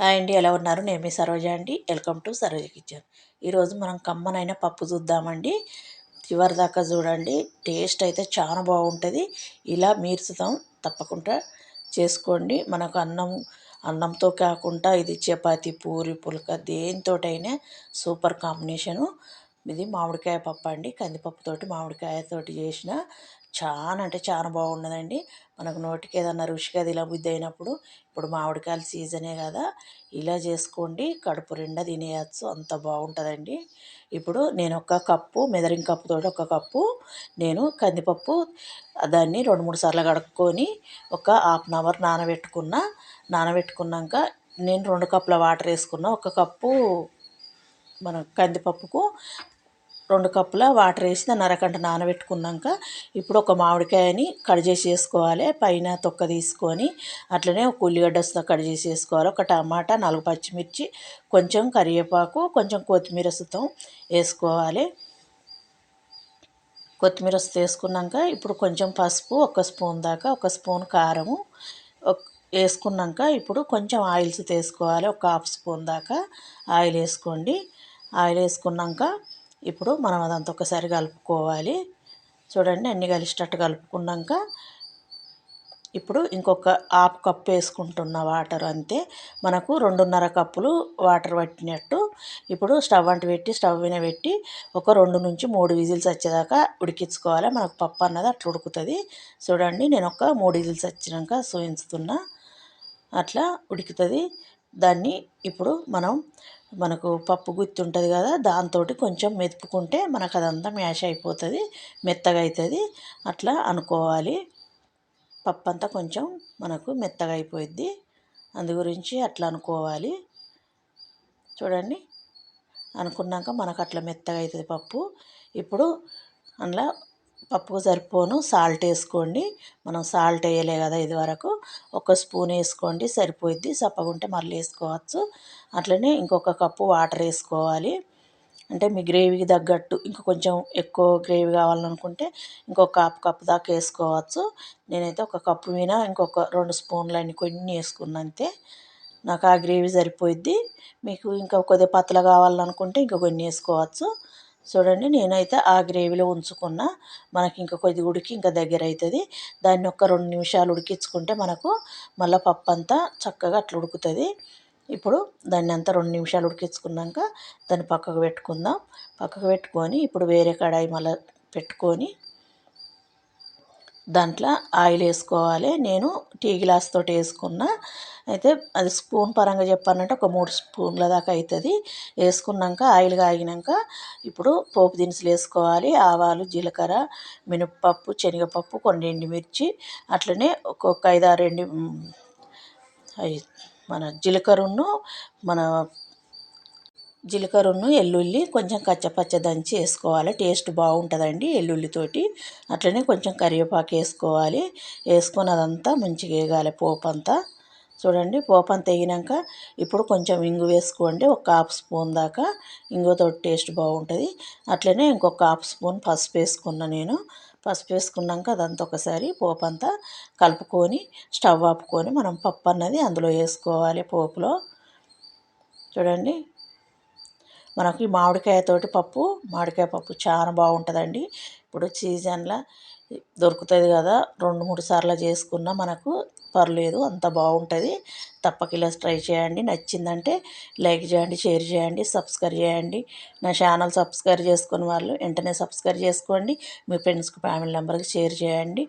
Hi అండి ఎలా ఉన్నారు? నేను మీ సరోజ అండి. Welcome to Saroja kitchen. ఈరోజు మనం కమ్మనైన పప్పు చూద్దామండి. చివరి దాకా చూడండి. టేస్ట్ అయితే చాలా బాగుంటుంది. ఇలా మీర్చుతాం తప్పకుండా చేసుకోండి. మనకు అన్నం అన్నంతో కాకుండా ఇది చపాతి పూరి పులక దేనితోటైనా సూపర్ కాంబినేషను. ఇది మామిడికాయ పప్పు అండి కందిపప్పుతోటి మామిడికాయతోటి చేసిన చాలా అంటే చాలా బాగుండదండి. మనకు నోటికి ఏదన్నా రుచిగా ఇలా బుద్ధి అయినప్పుడు ఇప్పుడు మామిడికాయల సీజనే కదా ఇలా చేసుకోండి కడుపు నిండా తినేయచ్చు అంత బాగుంటుందండి. ఇప్పుడు నేను ఒక కప్పు మెదరింగ్ కప్పుతో ఒక కప్పు నేను కందిపప్పు దాన్ని రెండు మూడు సార్లు కడుక్కొని ఒక హాఫ్ అన్ అవర్ నానబెట్టుకున్న నానబెట్టుకున్నాక నేను రెండు కప్పుల వాటర్ వేసుకున్న ఒక కప్పు మన కందిపప్పుకు రెండు కప్పుల వాటర్ వేసి దాన్ని అరగంట నానబెట్టుకున్నాక ఇప్పుడు ఒక మామిడికాయని కట్ చేసి వేసుకోవాలి. పైన తొక్క తీసుకొని అట్లనే ఒక ఉల్లిగడ్డ వస్తా కట్ చేసి వేసుకోవాలి. ఒక టమాటా నాలుగు పచ్చిమిర్చి కొంచెం కరివేపాకు కొంచెం కొత్తిమీర సుతం వేసుకోవాలి. కొత్తిమీర వేసుకున్నాక ఇప్పుడు కొంచెం పసుపు ఒక స్పూన్ దాకా ఒక స్పూన్ కారము వేసుకున్నాక ఇప్పుడు కొంచెం ఆయిల్స్ వేసుకోవాలి. ఒక హాఫ్ స్పూన్ దాకా ఆయిల్ వేసుకోండి. ఆయిల్ వేసుకున్నాక ఇప్పుడు మనం అదంతా ఒకసారి కలుపుకోవాలి. చూడండి అన్నీ కలిసేటట్టు కలుపుకున్నాక ఇప్పుడు ఇంకొక హాఫ్ కప్ వేసుకుంటున్న వాటర్ అంతే. మనకు రెండున్నర కప్పులు వాటర్ పట్టినట్టు. ఇప్పుడు స్టవ్ అంటు పెట్టి స్టవ్ మీద పెట్టి ఒక రెండు నుంచి మూడు విజిల్స్ వచ్చేదాకా ఉడికించుకోవాలి. మనకు పప్పు అన్నది అట్లా ఉడుకుతుంది. చూడండి నేను ఒక మూడు విజిల్స్ వచ్చినాక చూపిస్తున్నా అట్లా ఉడుకుతుంది. దాన్ని ఇప్పుడు మనం మనకు పప్పు గుత్తి ఉంటుంది కదా దాంతో కొంచెం మెతుపుకుంటే మనకు అదంతా మ్యాష్ అయిపోతుంది మెత్తగా అవుతుంది అట్లా అనుకోవాలి. పప్పు అంతా కొంచెం మనకు మెత్తగా అయిపోయిద్ది. అందు గురించి అట్లా అనుకోవాలి. చూడండి. అనుకున్నాక మనకు అట్లా మెత్తగా అవుతుంది పప్పు. ఇప్పుడు అందులో పప్పుకు సరిపోను సాల్ట్ వేసుకోండి. మనం సాల్ట్ వేయలే కదా ఇది వరకు. ఒక స్పూన్ వేసుకోండి సరిపోయిద్ది. సప్పగుంటే మళ్ళీ వేసుకోవచ్చు. అట్లనే ఇంకొక కప్పు వాటర్ వేసుకోవాలి. అంటే మీ గ్రేవీకి తగ్గట్టు ఇంకా కొంచెం ఎక్కువ గ్రేవీ కావాలనుకుంటే ఇంకొక హాఫ్ కప్ దాకా వేసుకోవచ్చు. నేనైతే ఒక కప్పు మీద ఇంకొక రెండు స్పూన్లు అన్ని కొన్ని వేసుకున్నా అంతే. నాకు ఆ గ్రేవీ సరిపోయిద్ది. మీకు ఇంకా కొద్దిగా పతల కావాలనుకుంటే ఇంకా కొన్ని వేసుకోవచ్చు. చూడండి నేనైతే ఆ గ్రేవీలో ఉంచుకున్న. మనకి ఇంకా కొద్ది ఉడికి ఇంకా దగ్గర అవుతుంది దాన్ని ఒక రెండు నిమిషాలు ఉడికించుకుంటే మనకు మళ్ళీ పప్పు అంతా చక్కగా అట్లా ఉడుకుతుంది. ఇప్పుడు దాన్ని అంతా రెండు నిమిషాలు ఉడికించుకున్నాక దాన్ని పక్కకు పెట్టుకుందాం. పక్కకు పెట్టుకొని ఇప్పుడు వేరే కడాయి మళ్ళీ పెట్టుకొని దాంట్లో ఆయిల్ వేసుకోవాలి. నేను టీ గ్లాస్ తోటి వేసుకున్న. అయితే అది స్పూన్ పరంగా చెప్పానంటే ఒక మూడు స్పూన్ల దాకా అవుతుంది. వేసుకున్నాక ఆయిల్ కాగినాక ఇప్పుడు పోపు దినుసులు వేసుకోవాలి. ఆవాలు జీలకర్ర మినప్పప్పు శనగపప్పు కొన్ని ఎండుమిర్చి అట్లనే ఒక్కొక్క ఐదారు ఎండి మన జీలకర్రను మన జీలకర్రను ఎల్లుల్లి కొంచెం కచ్చపచ్చ దంచి వేసుకోవాలి టేస్ట్ బాగుంటుందండి ఎల్లుల్లితోటి. అట్లనే కొంచెం కరివేపాకు వేసుకోవాలి. వేసుకొని అదంతా మంచిగా వేగాలి పోపు అంతా చూడండి పోపు అంతా వేగినాక ఇప్పుడు కొంచెం ఇంగు వేసుకోండి. ఒక హాఫ్ స్పూన్ దాకా ఇంగుతో టేస్ట్ బాగుంటుంది. అట్లనే ఇంకొక హాఫ్ స్పూన్ పసుపు వేసుకున్నా నేను. పసుపు వేసుకున్నాక అదంతా ఒకసారి పోపు అంతా కలుపుకొని స్టవ్ ఆపుకొని మనం పప్పు అన్నది అందులో వేసుకోవాలి పోపులో. చూడండి మనకి మామిడికాయతోటి పప్పు మామిడికాయ పప్పు చాలా బాగుంటుందండి. ఇప్పుడు సీజన్లో దొరుకుతుంది కదా రెండు మూడు సార్లు చేసుకున్నా మనకు పర్లేదు అంత బాగుంటుంది. తప్పక ఇలా ట్రై చేయండి. నచ్చిందంటే లైక్ చేయండి షేర్ చేయండి సబ్స్క్రైబ్ చేయండి. నా ఛానల్ సబ్స్క్రైబ్ చేసుకుని వాళ్ళు వెంటనే సబ్స్క్రైబ్ చేసుకోండి. మీ ఫ్రెండ్స్కి ఫ్యామిలీ మెంబర్కి షేర్ చేయండి.